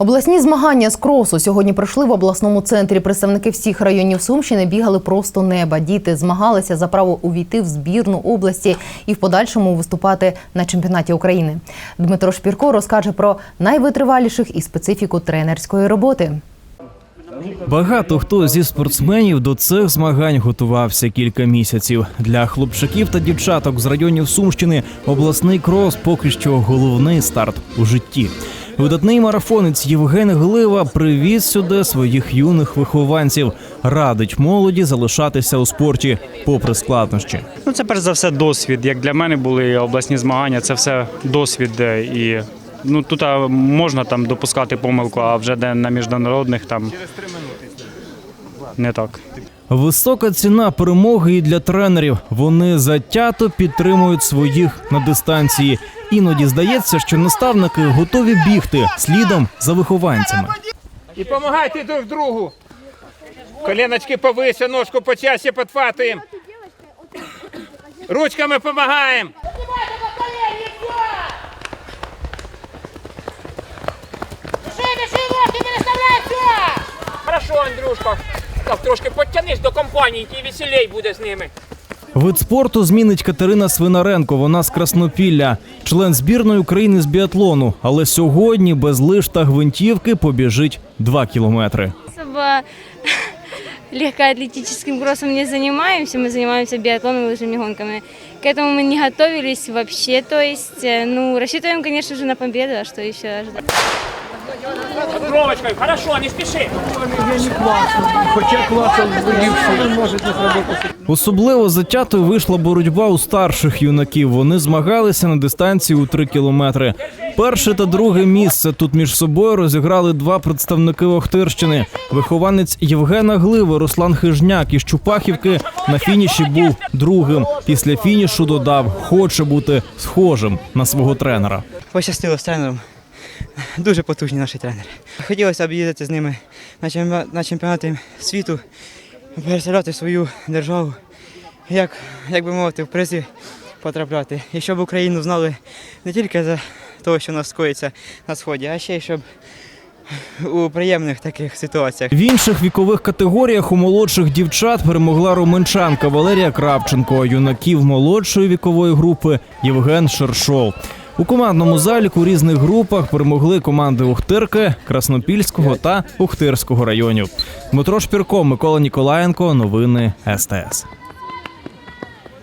Обласні змагання з кросу сьогодні пройшли в обласному центрі. Представники всіх районів Сумщини бігали просто неба. Діти змагалися за право увійти в збірну області і в подальшому виступати на чемпіонаті України. Дмитро Шпірко розкаже про найвитриваліших і специфіку тренерської роботи. Багато хто зі спортсменів до цих змагань готувався кілька місяців. Для хлопчаків та дівчаток з районів Сумщини обласний крос поки що головний старт у житті. Видатний марафонець Євген Глива привіз сюди своїх юних вихованців. Радить молоді залишатися у спорті, попри складнощі. Ну, це перш за все досвід. Як для мене були обласні змагання, це все досвід. е, І ну тут можна там допускати помилку, а вже де на міжнародних там не так. Висока ціна перемоги і для тренерів. Вони затято підтримують своїх на дистанції. Іноді здається, що наставники готові бігти слідом за вихованцями. І допомагайте друг другу. Коленочки повише, ножку почаще підхватуємо. Ручками допомагаємо. Хорошо, Андрюшка Так, трошки підтягнись до компанії, і веселей буде з ними. Вид спорту змінить Катерина Свинаренко. Вона з Краснопілля, член збірної України з біатлону. Але сьогодні без лиш та гвинтівки побіжить 2 кілометри. особо легкоатлетическим кроссом не занимаемся, мы занимаемся биатлоном и лыжными гонками. К этому мы не готовились вообще, то есть, э, ну, рассчитываем, конечно же, на победу, а что еще ожидать? Кровочкою, хорошо, не спіши. Особливо затятою вийшла боротьба у старших юнаків. Вони змагалися на дистанції у 3 кілометри. Перше та друге місце тут між собою розіграли два представники Охтирщини. Вихованець Євгена Гливи Руслан Хижняк із Чупахівки на фініші був другим. Після фінішу додав, хоче бути схожим на свого тренера. Пощастило з тренером. Дуже потужні наші тренери. Хотілося б їздити з ними на чемпіонати, на чемпіонати світу, представляти свою державу, як, як би мовити, в призи потрапляти. І щоб Україну знали не тільки за те, що нас скоїться на сході, а ще й щоб у приємних таких ситуаціях. В інших вікових категоріях у молодших дівчат перемогла романчанка Валерія Кравченко, юнаків молодшої вікової групи Євген Шершов. У командному заліку різних групах перемогли команди Ухтирки, Краснопільського та Ухтирського районів. Дмитро Шпірко, Микола Ніколаєнко. Новини СТС.